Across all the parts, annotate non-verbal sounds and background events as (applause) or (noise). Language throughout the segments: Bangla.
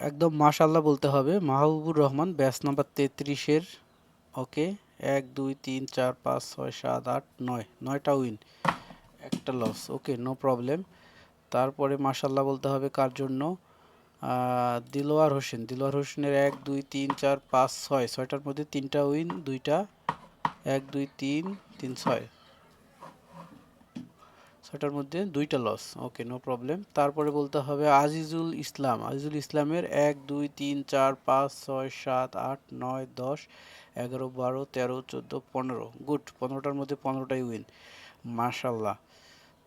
একদম মাশাল্লাহ বলতে হবে। মাহবুবুর রহমান ব্যাচ নাম্বার তেত্রিশের। ওকে এক দুই তিন চার পাঁচ ছয় সাত আট নয়। নয়টা উইন। একটা লস ওকে নো প্রবলেম তারপরে মাশাল্লাহ বলতে হবে কার জন্য? আহ, দিলওয়ার হোসেন। দিলওয়ার হোসেনের এক দুই তিন চার পাঁচ ছয়। ছয়টার মধ্যে তিনটা উইন দুইটা। এক দুই তিন তিন ছয়। ছয়টার মধ্যে দুইটা লস ওকে নো প্রবলেম তারপরে বলতে হবে আজিজুল ইসলাম। আজিজুল ইসলামের এক, দুই, তিন, চার, পাঁচ, ছয়, সাত, আট, নয়, দশ, এগারো, বারো, তেরো, চোদ্দ, পনেরো। গুড পনেরোটার মধ্যে পনেরোটাই উইন মাশাল্লাহ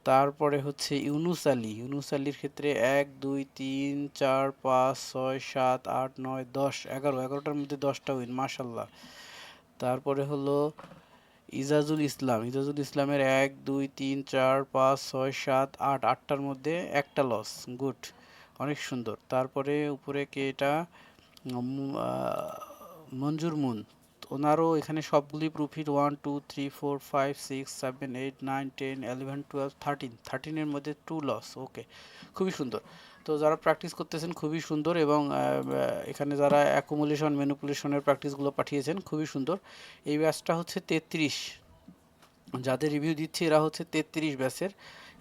তারপরে হচ্ছে ইউনুস আলী। ইউনুস আলীর ক্ষেত্রে এক, দুই, তিন, চার, পাঁচ, ছয়, সাত, আট, নয়, দশ, এগারো। এগারোটার মধ্যে দশটা উইন মাশাল্লাহ তারপরে হলো ইজাজুল ইসলাম, ইজাজুল ইসলামের এক, দুই, তিন, চার, পাঁচ, ছয়, সাত, আট, আটটার মধ্যে একটা লস গুড অনেক সুন্দর। তারপরে উপরে কে এটা? মঞ্জুর মুন। ওনারও এখানে সবগুলি profit one two three four five six seven eight nine ten eleven twelve thirteen থার্টিনের মধ্যে টু লস ওকে খুবই সুন্দর। তো যারা প্র্যাকটিস করতেছেন খুবই সুন্দর এবং এখানে যারা অ্যাকুমুলেশন ম্যানুপুলেশনের প্র্যাকটিসগুলো পাঠিয়েছেন খুবই সুন্দর। এই ব্যাচটা হচ্ছে তেত্রিশ। যাদের রিভিউ দিচ্ছি এরা হচ্ছে তেত্রিশ ব্যাচের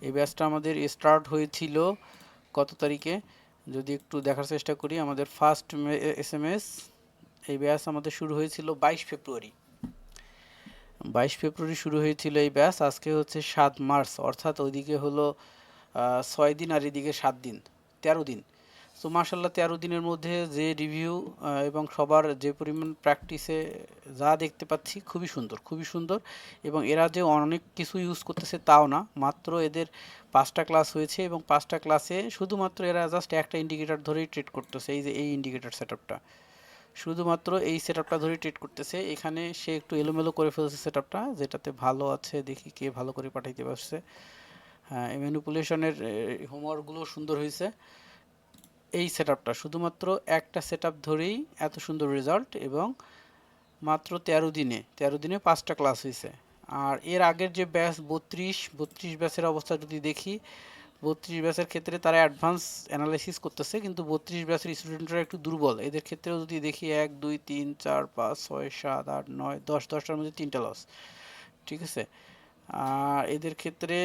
এই ব্যাচটা আমাদের স্টার্ট হয়েছিল কত তারিখে? যদি একটু দেখার চেষ্টা করি, আমাদের ফার্স্ট এস এম এস এই ব্যাচ আমাদের শুরু হয়েছিল বাইশ ফেব্রুয়ারি। বাইশ ফেব্রুয়ারি শুরু হয়েছিল এই ব্যাচ আজকে হচ্ছে সাত মার্চ, অর্থাৎ ওইদিকে হলো ছয় দিন আর এদিকে সাত দিন। তেরো দিন। তো মার্শাল্লাহ তেরো দিনের মধ্যে যে রিভিউ এবং সবার যে পরিমাণ প্র্যাকটিসে যা দেখতে পাচ্ছি খুবই সুন্দর খুবই সুন্দর। এবং এরা যে অনেক কিছু ইউজ করতেছে তাও না, মাত্র এদের পাঁচটা ক্লাস হয়েছে এবং পাঁচটা ক্লাসে শুধুমাত্র এরা জাস্ট একটা ইন্ডিকেটর ধরেই ট্রিট করতেছে, এই যে এই ইন্ডিকেটর সেটআপটা শুধুমাত্র এই সেটআপটা ধরে ট্রিট করতেছে, এখানে সে একটু এলোমেলো করে ফেলছে সেটআপটা যেটাতে ভালো আছে, দেখি কে ভালো করে পাঠাইতে পারছে। হ্যাঁ ম্যানিপুলেশনের হোমওয়ার্কগুলো সুন্দর হয়েছে এই সেটআপটা শুধুমাত্র একটা সেটআপ ধরেই এত সুন্দর রেজাল্ট এবং মাত্র তেরো দিনে তেরো দিনে পাঁচটা ক্লাস হয়েছে আর এর আগের যে ব্যাচ বত্রিশ বত্রিশ ব্যাচের অবস্থা যদি দেখি, বত্রিশ ব্যাচের ক্ষেত্রে তারা অ্যাডভান্স অ্যানালাইসিস করতেছে, কিন্তু বত্রিশ ব্যাচের স্টুডেন্টরা একটু দুর্বল। এদের ক্ষেত্রেও যদি দেখি এক, দুই, তিন, চার, পাঁচ, ছয়, সাত, আট, নয়, দশ, দশটার মধ্যে তিনটা লস ঠিক আছে? আর এদের ক্ষেত্রে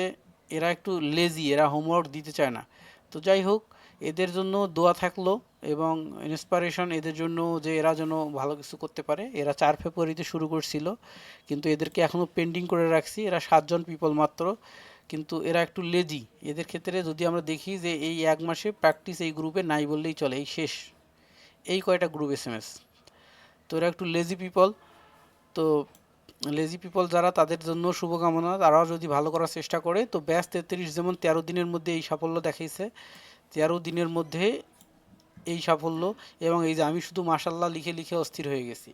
এরা একটু লেজি এরা হোমওয়ার্ক দিতে চায় না। তো যাই হোক, এদের জন্য দোয়া থাকল এবং ইন্সপিরেশন এদের জন্য যে এরা যেন ভালো কিছু করতে পারে, এরা চার ফেব্রুয়ারিতে শুরু করছিল। কিন্তু এদেরকে এখনও পেন্ডিং করে রাখছি, এরা সাতজন পিপল মাত্র। কিন্তু এরা একটু লেজি এদের ক্ষেত্রে যদি আমরা দেখি যে এই এক মাসে প্র্যাকটিস এই গ্রুপে নাই বললেই চলে, এই শেষ। এই কয়টা গ্রুপ এস এম এস তো এরা একটু লেজি পিপল তো লেজি পিপল যারা, তাদের জন্য শুভকামনা। তারাও যদি ভালো করার চেষ্টা করে, তো ব্যাস তেত্রিশ যেমন তেরো দিনের মধ্যে এই সাফল্য দেখাইছে, তেরো দিনের মধ্যে এই সাফল্য এবং এই যে আমি শুধু মাসাল্লাহ লিখে লিখে অস্থির হয়ে গেছি।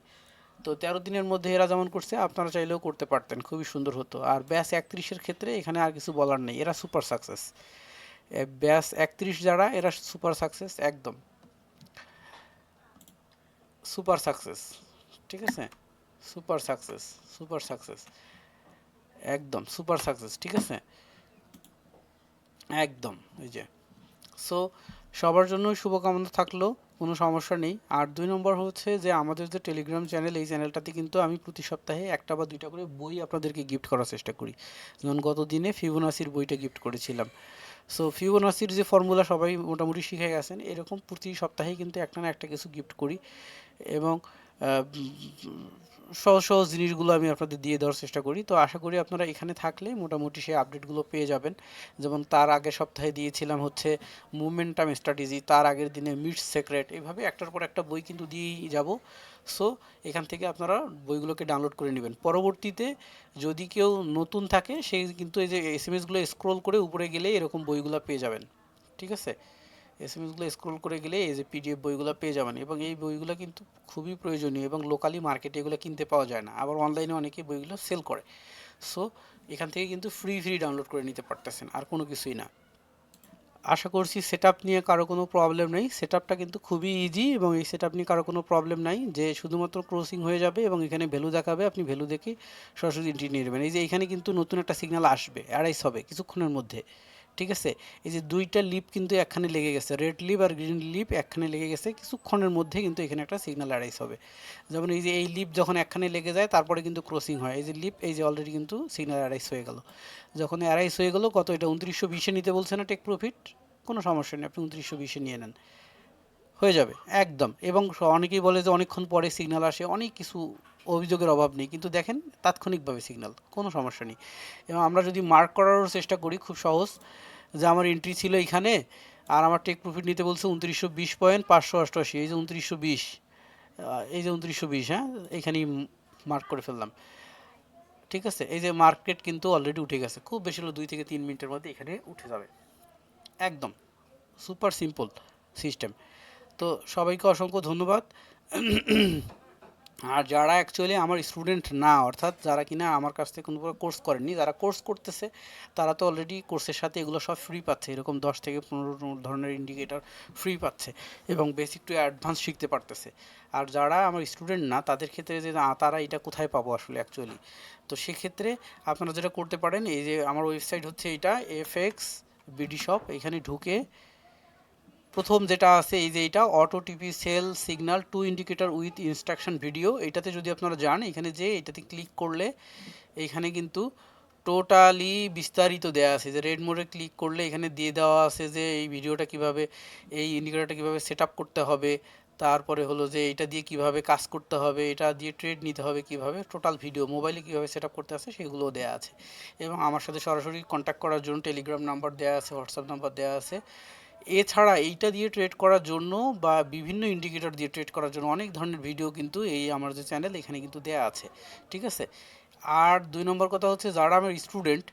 তো তেরো দিনের মধ্যে এরা যেমন করছে, আপনারা চাইলেও করতে পারতেন, খুবই সুন্দর হতো। আর ব্যাস একত্রিশের ক্ষেত্রে এখানে আর কিছু বলার নেই, এরা সুপার সাকসেস ব্যাস একত্রিশ যারা, এরা সুপার সাকসেস একদম। সুপার সাকসেস ঠিক আছে? Super success super success. একদম সুপার সাকসেস, ঠিক আছে? একদম, এই যে। সো সবার জন্য শুভকামনা থাকল, কোনো সমস্যা নেই। আর দুই নম্বর হচ্ছে যে, আমাদের যে টেলিগ্রাম চ্যানেল এই চ্যানেলটাতে কিন্তু আমি প্রতি সপ্তাহে একটা বা দুইটা করে বই আপনাদেরকে গিফট করার চেষ্টা করি। যেমন গত দিনে ফিবোনাসির বইটা গিফট করেছিলাম। সো ফিবোনাসির যে ফর্মুলা সবাই মোটামুটি শিখে গেছেন, এরকম প্রতি সপ্তাহে কিন্তু একটা না একটা কিছু গিফট করি। এবং সহজ সহজ জিনিসগুলো আমি আপনাদের দিয়ে দেওয়ার চেষ্টা করি। তো আশা করি আপনারা এখানে থাকলে মোটামুটি সেই আপডেটগুলো পেয়ে যাবেন। যেমন তার আগের সপ্তাহে দিয়েছিলাম হচ্ছে মুভমেন্টাম স্ট্র্যাটেজি তার আগের দিনে মিটস সিক্রেট এইভাবে একটার পর একটা বই কিন্তু দিয়েই যাব। সো এখান থেকে আপনারা বইগুলোকে ডাউনলোড করে নেবেন। পরবর্তীতে যদি কেউ নতুন থাকে, সে কিন্তু এই যে এস এম এসগুলো স্ক্রোল করে উপরে গেলে এরকম বইগুলো পেয়ে যাবেন। ঠিক আছে? এস এম এসগুলো স্ক্রোল করে গেলে এই যে পিডিএফ বইগুলো পেয়ে যাবেন এবং এই বইগুলো কিন্তু খুবই প্রয়োজনীয় এবং লোকালি মার্কেটে এগুলো কিনতে পাওয়া যায় না। আবার অনলাইনে অনেকে বইগুলো সেল করে। সো এখান থেকে কিন্তু ফ্রি ফ্রি ডাউনলোড করে নিতে পারতেছেন, আর কোনো কিছুই না। আশা করছি সেট নিয়ে কারও কোনো প্রবলেম নেই। সেট কিন্তু খুবই ইজি এবং এই সেট নিয়ে কারও কোনো প্রবলেম নাই যে শুধুমাত্র ক্রসিং হয়ে যাবে এবং এখানে ভ্যালু দেখাবে, আপনি ভ্যালু দেখে সরাসরি এন্ট্রি নিয়ে নেবেন। এই যে এখানে কিন্তু নতুন একটা সিগন্যাল আসবে অ্যারাইস হবে কিছুক্ষণের মধ্যে। ঠিক আছে? এই যে দুইটা লিপ কিন্তু একখানে লেগে গেছে। রেড লিপ আর গ্রিন লিপ একখানে লেগে গেছে। কিছুক্ষণের মধ্যে কিন্তু এখানে একটা সিগন্যাল অ্যারাইজ হবে। যেমন এই যে এই লিপ যখন একখানে লেগে যায়, তারপরে কিন্তু ক্রসিং হয়। এই যে লিপ এই যে অলরেডি কিন্তু সিগন্যাল অ্যারাইজ হয়ে গেল। যখন অ্যারাইজ হয়ে গেল, কত এটা? উনত্রিশশো বিশে নিতে বলছে না টেক প্রফিট কোনো সমস্যা নেই। আপনি উনত্রিশশো বিশে নিয়ে নেন। হয়ে যাবে। একদম। এবং অনেকেই বলে যে অনেকক্ষণ পরে সিগন্যাল আসে। অনেক কিছু অভিযোগের অভাব নেই। কিন্তু দেখেন, তাৎক্ষণিকভাবে সিগন্যাল কোনো সমস্যা নেই। এবং আমরা যদি মার্ক করারও চেষ্টা করি, খুব সহজ, যে আমার এন্ট্রি ছিল এখানে, আর আমার টেক প্রফিট নিতে বলছে উনত্রিশশো বিশ পয়েন্ট পাঁচশো অষ্টআশি, এই যে উনত্রিশশো বিশ এই যে উনত্রিশশো বিশ হ্যাঁ এখানেই মার্ক করে ফেললাম। ঠিক আছে? এই যে মার্কেট কিন্তু অলরেডি উঠে গেছে। খুব বেশি হলো দুই থেকে তিন মিনিটের মধ্যে এখানে উঠে যাবে। একদম। সুপার সিম্পল সিস্টেম তো সবাইকে অসংখ্য ধন্যবাদ। আর যারা অ্যাকচুয়ালি আমার স্টুডেন্ট না, অর্থাৎ যারা কিনা আমার কাছ থেকে কোনো কোর্স করেনি যারা কোর্স করতেছে, তারা তো অলরেডি কোর্সের সাথে এগুলো সব ফ্রি পাচ্ছে। এরকম দশ থেকে পনেরো ধরনের ইন্ডিকেটর ফ্রি পাচ্ছে এবং বেসিক টু অ্যাডভান্স শিখতে পারতেছে। আর যারা আমার স্টুডেন্ট না, তাদের ক্ষেত্রে যে তারা এটা কোথায় পাবো আসলে অ্যাকচুয়ালি তো সেক্ষেত্রে আপনারা যেটা করতে পারেন, এই যে আমার ওয়েবসাইট হচ্ছে এটা এফ এক্স বিডি শপ এখানে ঢুকে প্রথম যেটা আছে এই যে এটা auto TP sell signal to indicator with instruction video এটাতে যদি আপনারা যান, এখানে যে এটাতে ক্লিক করলে এইখানে কিন্তু টোটালি বিস্তারিত দেওয়া আছে। যে রেড মোডে ক্লিক করলে এখানে দিয়ে দেওয়া আছে যে এই ভিডিওটা কীভাবে, এই ইন্ডিকেটারটা কীভাবে সেট করতে হবে, তারপরে হলো যে এটা দিয়ে কীভাবে কাজ করতে হবে, এটা দিয়ে ট্রেড নিতে হবে কীভাবে টোটাল ভিডিও মোবাইলে কীভাবে সেট করতে আছে, সেগুলোও দেওয়া আছে। এবং আমার সাথে সরাসরি কন্ট্যাক্ট করার জন্য টেলিগ্রাম নাম্বার দেওয়া আছে হোয়াটসঅ্যাপ নাম্বার দেওয়া আছে। এছাড়া এইটা দিয়ে ট্রেড করার জন্য বা বিভিন্ন ইন্ডিকেটর দিয়ে ট্রেড করার জন্য অনেক ধরনের ভিডিও কিন্তু এই আমার যে চ্যানেল এখানে কিন্তু দেয়া আছে, ঠিক আছে? আর দুই নম্বর কথা হচ্ছে যারা আমার স্টুডেন্ট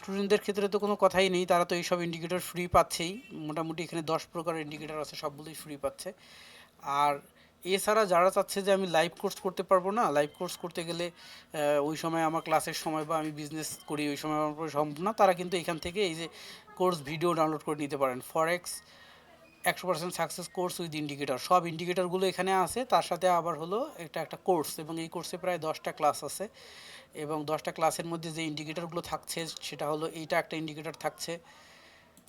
স্টুডেন্টদের ক্ষেত্রে তো কোনো কথাই নেই, তারা তো এইসব ইন্ডিকেটর ফ্রি পাচ্ছেই। মোটামুটি এখানে দশ প্রকার ইন্ডিকেটর আছে, সবগুলোই ফ্রি পাচ্ছে। আর এছাড়া যারা চাচ্ছে যে আমি লাইভ কোর্স করতে পারব না লাইভ কোর্স করতে গেলে ওই সময় আমার ক্লাসের সময় বা আমি বিজনেস করি, ওই সময় আমার সম্ভব না, তারা কিন্তু এখান থেকে এই যে কোর্স ভিডিও ডাউনলোড করে নিতে পারেন। ফরেক্স একশো percent success course with indicator সব ইন্ডিকেটরগুলো এখানে আছে। তার সাথে আবার হলো এটা একটা কোর্স এবং এই কোর্সে প্রায় দশটা ক্লাস আছে। এবং দশটা ক্লাসের মধ্যে যে ইন্ডিকেটরগুলো থাকছে, সেটা হলো এইটা একটা ইন্ডিকেটর থাকছে,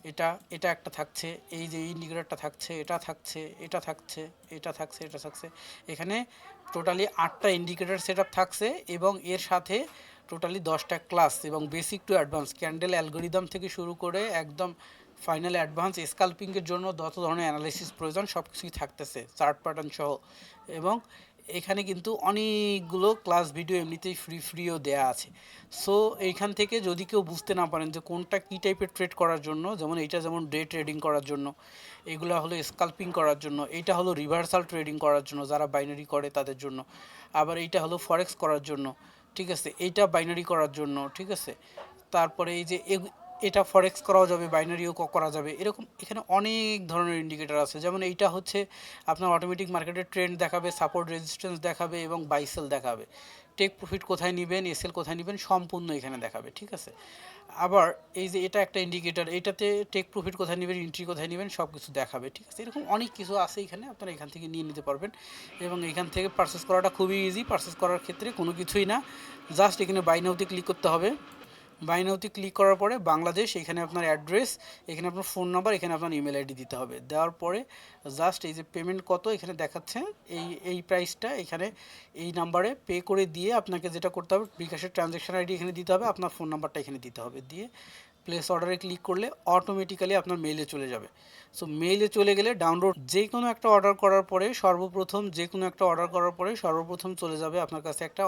এটা এটা একটা থাকছে, এই যে ইন্ডিকেটরটা থাকছে, এটা থাকছে এটা থাকছে এটা থাকছে এটা থাকছে। এখানে টোটালি আটটা ইন্ডিকেটর সেট থাকছে এবং এর সাথে টোটালি দশটা ক্লাস এবং basic to advance. Candle algorithm থেকে শুরু করে একদম ফাইনাল অ্যাডভান্স, স্কাল্পিংয়ের জন্য যত ধরনের অ্যানালাইসিস প্রয়োজন সব কিছুই থাকতেছে, চার্ট প্যাটার্ন সহ। এবং এখানে কিন্তু অনেকগুলো ক্লাস ভিডিও এমনিতেই ফ্রি, ফ্রিও দেয়া আছে। সো, এইখান থেকে যদি কেউ বুঝতে না পারেন যে কোনটা কী টাইপের ট্রেড করার জন্য, যেমন এইটা যেমন ডে ট্রেডিং করার জন্য, এগুলো হলো স্কাল্পিং করার জন্য, এইটা হলো রিভার্সাল ট্রেডিং করার জন্য যারা বাইনারি করে তাদের জন্য, আবার এইটা হলো ফরেক্স করার জন্য। ঠিক আছে, এইটা বাইনারি করার জন্য, ঠিক আছে? তারপরে এই যে এটা ফরেক্স করাও যাবে বাইনারিও করা যাবে, এরকম এখানে অনেক ধরনের ইন্ডিকেটার আছে। যেমন এইটা হচ্ছে আপনার অটোমেটিক মার্কেটের ট্রেন্ড দেখাবে সাপোর্ট রেজিস্ট্যান্স দেখাবে এবং বাইসেল দেখাবে। টেক প্রফিট কোথায় নেবেন এসেল কোথায় নেবেন, সম্পূর্ণ এখানে দেখাবে, ঠিক আছে? আবার এই যে এটা একটা ইন্ডিকেটার এটাতে টেক প্রফিট কোথায় নেবেন এন্ট্রি কোথায় নেবেন সব কিছু দেখাবে, ঠিক আছে? এরকম অনেক কিছু আছে এখানে, আপনারা এখান থেকে নিয়ে নিতে পারবেন। এবং এখান থেকে পারচেস করাটা খুবই ইজি পারচেস করার ক্ষেত্রে কোনো কিছুই না জাস্ট এখানে বাইনাউতে ক্লিক করতে হবে। বাইনাউতে ক্লিক করার পরে বাংলাদেশ, এখানে আপনার অ্যাড্রেস এখানে আপনার ফোন নাম্বার এখানে আপনার ইমেল আইডি দিতে হবে। দেওয়ার পরে জাস্ট এই যে পেমেন্ট কত এখানে দেখাচ্ছে, এই এই প্রাইসটা এখানে এই নাম্বারে পে করে দিয়ে আপনাকে যেটা করতে হবে, বিকাশের ট্রানজ্যাকশন আইডি এখানে দিতে হবে, আপনার ফোন নাম্বারটা এখানে দিতে হবে। দিয়ে প্লেস অর্ডারে ক্লিক করলে অটোমেটিক্যালি আপনার মেইলে চলে যাবে। সো মেইলে চলে গেলে ডাউনলোড যে কোনো একটা অর্ডার করার পরে সর্বপ্রথম যে কোনো একটা অর্ডার করার পরে সর্বপ্রথম চলে যাবে আপনার কাছে একটা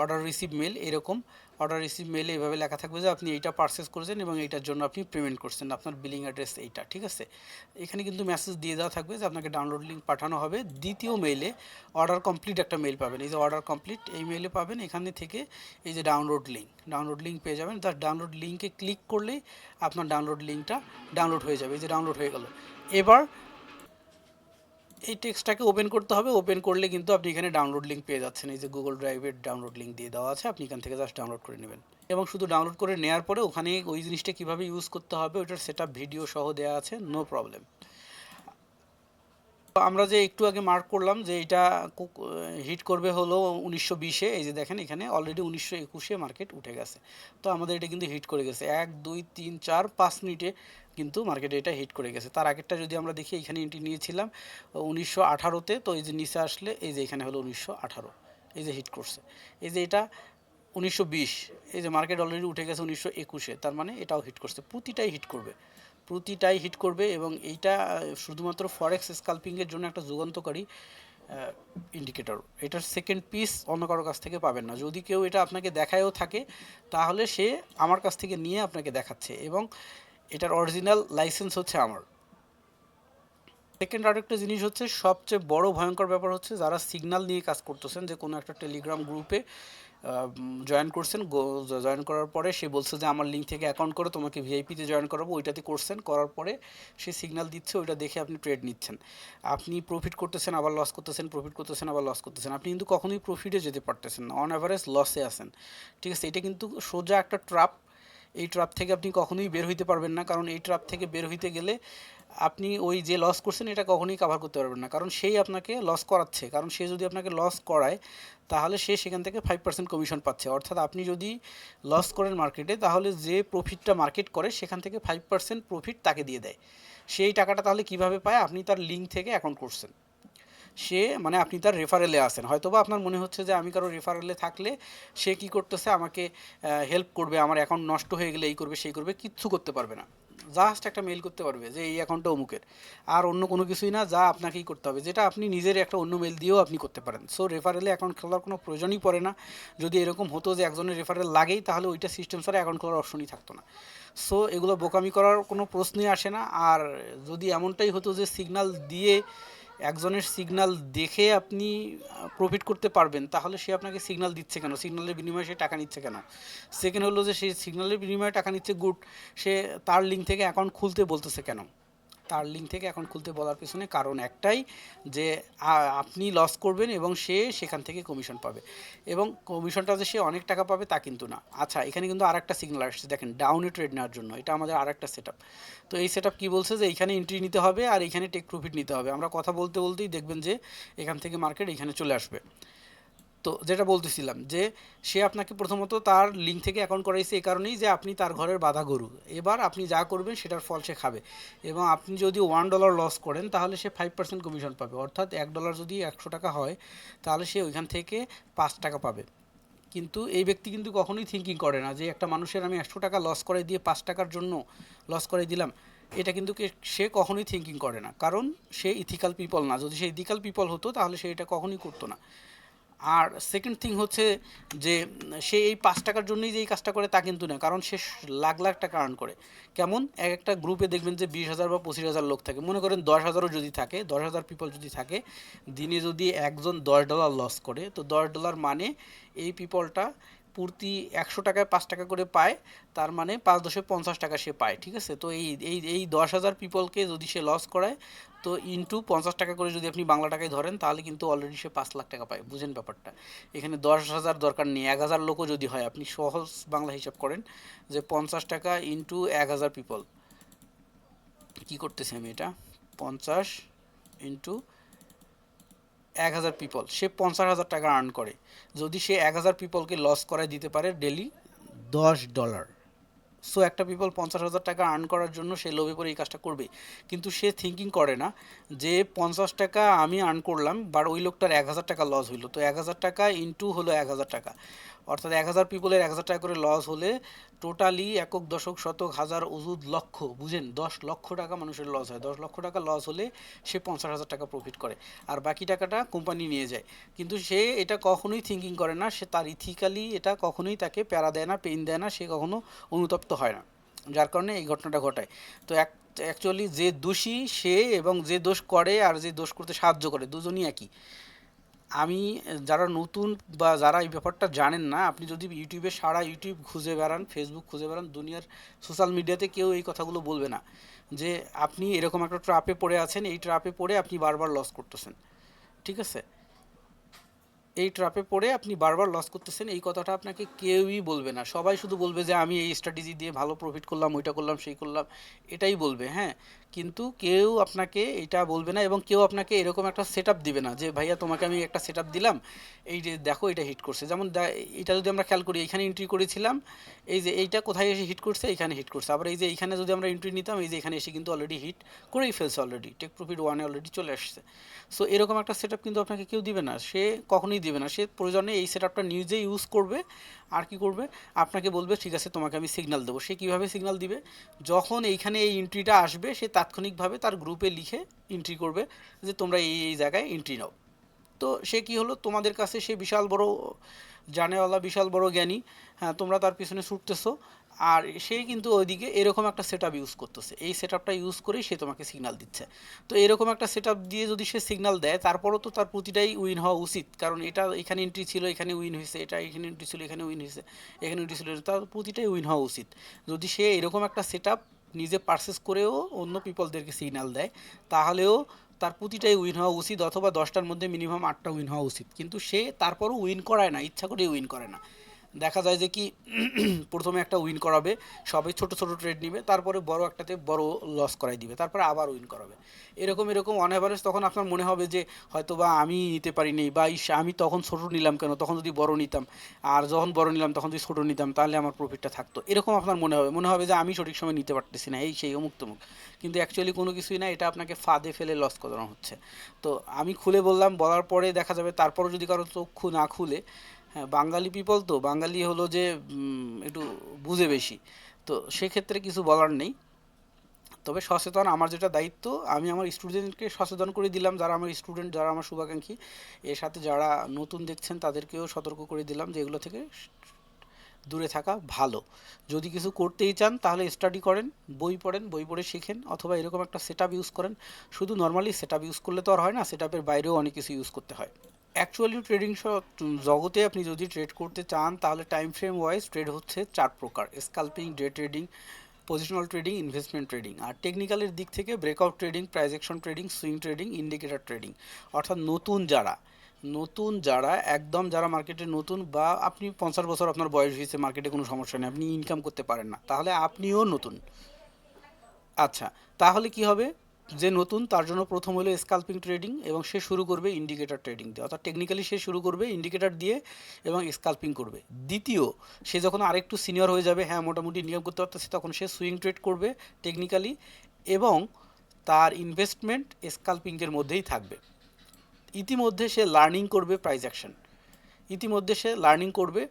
অর্ডার রিসিভ মেল এরকম। অর্ডার রিসিভ মেলে এভাবে লেখা থাকবে যে আপনি এইটা পারচেস করেছেন এবং এইটার জন্য আপনি পেমেন্ট করছেন আপনার বিলিং অ্যাড্রেস এইটা, ঠিক আছে? এখানে কিন্তু মেসেজ দিয়ে দেওয়া থাকবে যে আপনাকে ডাউনলোড লিঙ্ক পাঠানো হবে। দ্বিতীয় মেইলে অর্ডার কমপ্লিট একটা মেল পাবেন। এই যে অর্ডার কমপ্লিট এই মেইলে পাবেন এখানে থেকে এই যে ডাউনলোড লিঙ্ক ডাউনলোড লিঙ্ক পেয়ে যাবেন। তার ডাউনলোড লিঙ্কে ক্লিক করলেই আপনার ডাউনলোড লিঙ্কটা ডাউনলোড হয়ে যাবে। এই যে ডাউনলোড হয়ে গেল। এবার এই টেক্সটটাকে ওপেন করতে হবে। ওপেন করলে কিন্তু আপনি এখানে ডাউনলোড লিঙ্ক পেয়ে যাচ্ছেন। এই যে গুগল ড্রাইভের ডাউনলোড লিঙ্ক দিয়ে দেওয়া আছে, আপনি এখান থেকে জাস্ট ডাউনলোড করে নেবেন। এবং শুধু ডাউনলোড করে নেওয়ার পরে ওখানে ওই জিনিসটা কীভাবে ইউজ করতে হবে, ওইটার সেট ভিডিও সহ দেওয়া আছে নো প্রবলেম আমরা যে একটু আগে মার্ক করলাম যে এটা হিট করবে হলো উনিশশো বিশে, এই যে দেখেন এখানে অলরেডি উনিশশো একুশে মার্কেট উঠে গেছে। তো আমাদের এটা কিন্তু হিট করে গেছে। এক, দুই, তিন, চার, পাঁচ মিনিটে কিন্তু মার্কেটে এটা হিট করে গেছে। তার আগেরটা যদি আমরা দেখি এখানে এন্ট্রি নিয়েছিলাম, উনিশশো আঠারোতে তো এই যে নিচে আসলে, এই যে এখানে হলো উনিশশো আঠারো, এই যে হিট করছে। এই যে এটা উনিশশো বিশ, এই যে মার্কেট অলরেডি উঠে গেছে উনিশশো একুশে, তার মানে এটাও হিট করছে। প্রতিটাই হিট করবে, প্রতিটাই হিট করবে এবং এইটা শুধুমাত্র ফরেক্স স্কাল্পিংয়ের জন্য একটা যুগান্তকারী ইন্ডিকেটর এটার সেকেন্ড পিস অন্য কারও কাছ থেকে পাবেন না। যদি কেউ এটা আপনাকে দেখায়ও থাকে, তাহলে সে আমার কাছ থেকে নিয়ে আপনাকে দেখাচ্ছে এবং এটার অরিজিনাল লাইসেন্স হচ্ছে আমার। সেকেন্ড আরেকটা জিনিস হচ্ছে, সবচেয়ে বড় ভয়ঙ্কর ব্যাপার হচ্ছে, যারা সিগনাল নিয়ে কাজ করতেছেন, যে কোনো একটা টেলিগ্রাম গ্রুপে জয়েন করছেন জয়েন করার পরে সে বলছে যে, আমার লিঙ্ক থেকে অ্যাকাউন্ট করে, তোমাকে ভিআইপিতে জয়েন করাবো। ওইটাতে করছেন, করার পরে সে সিগনাল দিচ্ছে, ওইটা দেখে আপনি ট্রেড নিচ্ছেন। আপনি প্রফিট করতেছেন, আবার লস করতেছেন প্রফিট করতেছেন, আবার লস করতেছেন। আপনি কিন্তু কখনোই প্রফিটে যেতে পারতেছেন না অন অ্যাভারেজ লসে আছেন। ঠিক আছে, এটা কিন্তু সোজা একটা ট্রাপ এই ট্রাপ থেকে আপনি কখনোই বের হইতে পারবেন না। কারণ এই ট্রাপ থেকে বের হইতে গেলে আপনি ওই যে লস করছেন, এটা কখনোই কাভার করতে পারবেন না। কারণ সেই আপনাকে লস করাচ্ছে। কারণ সে যদি আপনাকে লস করায়, তাহলে সে সেখান থেকে ফাইভ পার্সেন্ট কমিশন পাচ্ছে। অর্থাৎ আপনি যদি লস করেন মার্কেটে তাহলে যে প্রফিটটা মার্কেট করে, সেখান থেকে ফাইভ পার্সেন্ট প্রফিট তাকে দিয়ে দেয়। সেই টাকাটা তাহলে কীভাবে পায়? আপনি তার লিঙ্ক থেকে অ্যাকাউন্ট করছেন। সে মানে আপনি তার রেফারেলে আসেন। হয়তো বা আপনার মনে হচ্ছে যে আমি কারও রেফারেলে থাকলে সে কি করতেছে, আমাকে হেল্প করবে, আমার অ্যাকাউন্ট নষ্ট হয়ে গেলে এই করবে, সেই করবে, কিচ্ছু করতে পারবে না। জাস্ট একটা মেল করতে পারবে যে, এই অ্যাকাউন্টটা অমুকের। আর অন্য কোনো কিছুই না, যা আপনাকেই করতে হবে, যেটা আপনি নিজের একটা অন্য মেল দিয়েও আপনি করতে পারেন। সো রেফারেলে অ্যাকাউন্ট খোলার কোনো প্রয়োজনই পড়ে না। যদি এরকম হতো যে একজনের রেফারেল লাগেই, তাহলে ওইটা সিস্টেম ছাড়া অ্যাকাউন্ট খোলার অপশনই থাকতো না। সো এগুলো বোকামি করার কোনো প্রশ্নই আসে না। আর যদি এমনটাই হতো যে সিগন্যাল দিয়ে একজনের সিগনাল দেখে আপনি প্রফিট করতে পারবেন, তাহলে সে আপনাকে সিগনাল দিচ্ছে কেন? সিগনালের বিনিময়ে সে টাকা নিচ্ছে কেন? সেকেন্ড হলো যে, সে সিগনালের বিনিময়ে টাকা নিচ্ছে গুড সে তার লিঙ্ক থেকে অ্যাকাউন্ট খুলতে বলতেছে কেন? তার লিঙ্ক থেকে অ্যাকাউন্ট খুলতে বলার পিছনে কারণ একটাই যে আপনি লস করবেন এবং সে সেখান থেকে কমিশন পাবে। এবং কমিশনটা যে সে অনেক টাকা পাবে তা কিন্তু না। আচ্ছা এখানে কিন্তু আর একটা সিগন্যাল আসছে। দেখেন ডাউনে ট্রেড নেওয়ার জন্য। এটা আমাদের আর একটা সেট তো এই সেট কী বলছে যে, এখানে এন্ট্রি নিতে হবে আর এখানে টেক প্রফিট নিতে হবে। আমরা কথা বলতে বলতেই দেখবেন যে, এখান থেকে মার্কেট এখানে চলে আসবে। তো যেটা বলতেছিলাম যে সে আপনাকে প্রথমত তার লিঙ্ক থেকে অ্যাকাউন্ট করাইছে এই কারণেই যে আপনি তার ঘরের বাধা গরু। এবার আপনি যা করবেন সেটার ফল সে খাবে। এবং আপনি যদি ওয়ান ডলার লস করেন তাহলে সে ফাইভ পার্সেন্ট কমিশন পাবে। অর্থাৎ এক ডলার যদি একশো টাকা হয়, তাহলে সে ওইখান থেকে পাঁচ টাকা পাবে। কিন্তু এই ব্যক্তি কিন্তু কখনোই থিঙ্কিং করে না যে একটা মানুষের আমি একশো টাকা লস করে দিয়ে পাঁচ টাকার জন্য লস করে দিলাম। এটা কিন্তু সে কখনোই থিঙ্কিং করে না। কারণ সে ইথিক্যাল পিপল না। যদি সে ইথিক্যাল পিপল হতো, তাহলে সে এটা কখনোই করতো না। আর সেকেন্ড থিং হচ্ছে যে, সে এই পাঁচ টাকার জন্যই যে এই কাজটা করে তা কিন্তু না কারণ সে লাখ লাখ টাকা আর্ন করে। কেমন? এক একটা গ্রুপে দেখবেন যে বিশ হাজার বা পঁচিশ হাজার লোক থাকে। মনে করেন দশ হাজারও যদি থাকে, দশ হাজার পিপল যদি থাকে, দিনে যদি একজন দশ ডলার লস করে, তো দশ ডলার মানে এই পিপলটা প্রতি একশো টাকায় পাঁচ টাকা করে পায়, তার মানে পাঁচ দশে পঞ্চাশ টাকা সে পায়, ঠিক আছে? তো এই এই এই দশ হাজার পিপলকে যদি সে লস করায় তো ইনটু পঞ্চাশ টাকা করে যদি আপনি বাংলা টাকায় ধরেন, তাহলে কিন্তু অলরেডি সে পাঁচ লাখ টাকা পায়। বুঝেন ব্যাপারটা? এখানে দশ হাজার দরকার নেই। এক হাজার লোকও যদি হয়, আপনি সহজ বাংলা হিসাব করেন যে পঞ্চাশ টাকা ইনটু এক হাজার পিপল কী করতেছি আমি এটা? পঞ্চাশ ইন্টু এক হাজার পিপল সে পঞ্চাশ হাজার টাকা আর্ন করে। যদি সে এক হাজার পিপলকে লস করায় দিতে পারে ডেলি দশ ডলার সো একটা পিপল পঞ্চাশ হাজার টাকা আর্ন করার জন্য সে লোভে পড়ে এই কাজটা করবে। কিন্তু সে থিঙ্কিং করে না যে পঞ্চাশ টাকা আমি আর্ন করলাম বাট ওই লোকটার এক হাজার টাকা লস হইল। তো এক হাজার টাকা ইন্টু হলো এক হাজার টাকা। অর্থাৎ এক হাজার পিপলের এক হাজার টাকা করে লস হলে টোটালি একক দশক শতক হাজার অজুদ লক্ষ, বুঝেন? দশ লক্ষ টাকা মানুষের লস হয়। দশ লক্ষ টাকা লস হলে সে পঞ্চাশ হাজার টাকা প্রফিট করে। আর বাকি টাকাটা কোম্পানি নিয়ে যায়। কিন্তু সে এটা কখনোই থিঙ্কিং করে না। সে তার ইথিক্যালি এটা কখনোই তাকে প্যারা দেয় না পেন দেয় না, সে কখনো অনুতপ্ত হয় না। যার কারণে এই ঘটনাটা ঘটায়। তো এক অ্যাকচুয়ালি যে দোষী সে এবং যে দোষ করে আর যে দোষ করতে সাহায্য করে, দুজনই একই। আমি, যারা নতুন বা যারা এই ব্যাপারটা জানেন না, আপনি যদি ইউটিউবে সারা ইউটিউব খুঁজে বেড়ান ফেসবুক খুঁজে বেড়ান, দুনিয়ার সোশ্যাল মিডিয়াতে কেউ এই কথাগুলো বলবে না। যে আপনি এরকম একটা ট্রাপে পড়ে আছেন, এই ট্রাপে পড়ে আপনি বারবার লস করতেছেন। ঠিক আছে? এই ট্রাপে পড়ে আপনি বারবার লস করতেছেন, এই কথাটা আপনাকে কেউই বলবে না। সবাই শুধু বলবে যে, আমি এই স্ট্র্যাটেজি দিয়ে ভালো প্রফিট করলাম, ওইটা করলাম, সেই করলাম। এটাই বলবে হ্যাঁ? কিন্তু কেউ আপনাকে এটা বলবে না এবং কেউ আপনাকে এরকম একটা সেট দিবে না যে, ভাইয়া, তোমাকে আমি একটা সেট দিলাম, এই যে দেখো, এটা হিট করছে। যেমন এটা যদি আমরা খেয়াল করি, এখানে এন্ট্রি করেছিলাম, এই যে এইটা কোথায় এসে হিট করছে? এখানে হিট করছে। আবার এই যে এইখানে যদি আমরা এন্ট্রি নিতাম, এই যে এখানে এসে কিন্তু অলরেডি হিট করেই ফেলছে অলরেডি টেক প্রফিট ওয়ানে অলরেডি চলে আসছে। সো এরকম একটা সেট কিন্তু আপনাকে কেউ দিবে না। সে কখনোই দিবে না। সে প্রয়োজনে এই সেট আপটা নিজে ইউজ করবে, আর কি করবে? আপনাকে বলবে, ঠিক আছে, তোমাকে আমি সিগনাল দেবো। সে কীভাবে সিগনাল দিবে? যখন এইখানে এই এন্ট্রিটা আসবে, সে তাৎক্ষণিকভাবে তার গ্রুপে লিখে এন্ট্রি করবে যে, তোমরা এই এই জায়গায় এন্ট্রি নাও। তো সে কি হলো? তোমাদের কাছে সে বিশাল বড় জানেওয়ালা, বিশাল বড় জ্ঞানী হ্যাঁ তোমরা তার পিছনে ছুটতেছো। আর সে কিন্তু ওইদিকে এরকম একটা সেট ইউজ করতেছে। এই সেট ইউজ করেই সে তোমাকে সিগনাল দিচ্ছে। তো এরকম একটা সেট দিয়ে যদি সে সিগনাল দেয়, তারপরও তো তার প্রতিটাই উইন হওয়া উচিত। কারণ এটা এখানে এন্ট্রি ছিল, এখানে উইন হয়েছে, এটা এখানে এন্ট্রি ছিল, এখানে উইন হয়েছে, এখানে এন্ট্রি ছিল তার প্রতিটাই উইন হওয়া উচিত। যদি সে এরকম একটা সেট নিজে পারচেস করেও অন্য পিপলদেরকে সিগনাল দেয়, তাহলেও তার প্রতিটাই উইন হওয়া উচিত, অথবা দশটার মধ্যে মিনিমাম আটটা উইন হওয়া উচিত। কিন্তু সে তারপরও উইন করায় না, ইচ্ছা করে উইন করে না। দেখা যায় যে কি, (clears throat) প্রথমে একটা উইন করাবে, সবাই ছোট ছোট ট্রেড নিবে, তারপরে বড় একটাতে বড় লস করাই দিবে, তারপরে আবার উইন করাবে। এরকম এরকম অন অ্যাভারেজ তখন আপনার মনে হবে যে হয়তো বা আমি নিতে পারিনি বা ইস, আমি তখন ছোট নিলাম কেন? তখন যদি বড় নিতাম, আর যখন বড় নিলাম, তখন যদি ছোট নিতাম, তাহলে আমার প্রফিটটা থাকতো। এরকম আপনার মনে হবে মনে হবে যে, আমি সঠিক সময় নিতে পারতেছি না, এই সেই অমুক তমুক। কিন্তু অ্যাকচুয়ালি কোনো কিছুই না, এটা আপনাকে ফাঁদে ফেলে লস করানো হচ্ছে। তো আমি খুলে বললাম, বলার পরে দেখা যাবে, তারপরও যদি কারও চক্ষু না খুলে হ্যাঁ বাঙালি পিপল তো, বাঙালি হলো যে একটু বুঝে বেশি। তো সেক্ষেত্রে কিছু বলার নেই। তবে সচেতন আমার যেটা দায়িত্ব, আমি আমার স্টুডেন্টকে সচেতন করে দিলাম, যারা আমার স্টুডেন্ট যারা আমার শুভাকাঙ্ক্ষী, এর সাথে যারা নতুন দেখছেন, তাদেরকেও সতর্ক করে দিলাম যে এগুলো থেকে দূরে থাকা ভালো। যদি কিছু করতেই চান, তাহলে স্টাডি করেন, বই পড়েন, বই পড়ে শিখেন, অথবা এরকম একটা সেট ইউজ করেন। শুধু নর্মালি সেট ইউজ করলে তো আর হয় না সেট বাইরেও অনেক কিছু ইউজ করতে হয়। অ্যাকচুয়ালি ট্রেডিং জগতে আপনি যদি ট্রেড করতে চান, তাহলে টাইম ফ্রেম ওয়াইজ ট্রেড হচ্ছে চার প্রকার। Scalping day trading positional trading investment trading আর টেকনিক্যালের দিক থেকে breakout trading price action trading swing trading indicator trading অর্থাৎ নতুন যারা নতুন যারা, একদম যারা মার্কেটে নতুন বা আপনি পঞ্চাশ বছর আপনার বয়স হয়েছে মার্কেটে কোনো সমস্যা নেই, আপনি ইনকাম করতে পারেন না, তাহলে আপনিও নতুন। আচ্ছা তাহলে কি হবে? যে নতুন, তার জন্য প্রথম হলো স্কাল্পিং ট্রেডিং এবং সে শুরু করবে ইন্ডিকেটার ট্রেডিং দিয়ে। অর্থাৎ টেকনিক্যালি সে শুরু করবে ইন্ডিকেটার দিয়ে এবং স্কাল্পিং করবে। দ্বিতীয়, সে যখন আরেকটু সিনিয়র হয়ে যাবে হ্যাঁ মোটামুটি ইনকাম করতে পারতেছে, তখন সে সুইং ট্রেড করবে টেকনিক্যালি এবং তার ইনভেস্টমেন্ট স্কাল্পিংয়ের মধ্যেই থাকবে। ইতিমধ্যে সে লার্নিং করবে প্রাইজ অ্যাকশন ইতিমধ্যে সে লার্নিং করবে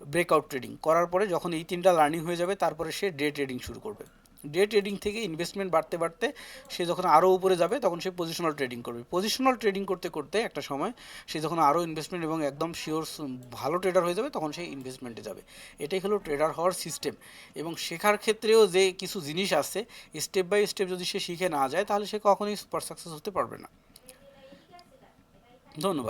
ব্রেকআউট ট্রেডিং করার পরে যখন এই তিনটা লার্নিং হয়ে যাবে, তারপরে সে ডে ট্রেডিং শুরু করবে। ডে ট্রেডিং থেকে ইনভেস্টমেন্ট বাড়তে বাড়তে সে যখন আরও উপরে যাবে, তখন সে পজিশনাল ট্রেডিং করবে। পজিশনাল ট্রেডিং করতে করতে একটা সময় সে যখন আরও ইনভেস্টমেন্ট এবং একদম শিওর ভালো ট্রেডার হয়ে যাবে, তখন সে ইনভেস্টমেন্টে যাবে। এটাই হলো ট্রেডার হওয়ার সিস্টেম এবং শেখার ক্ষেত্রেও যে কিছু জিনিস আছে স্টেপ বাই স্টেপ যদি সে শিখে না যায়, তাহলে সে কখনোই সুপার সাকসেস হতে পারবে না। ধন্যবাদ।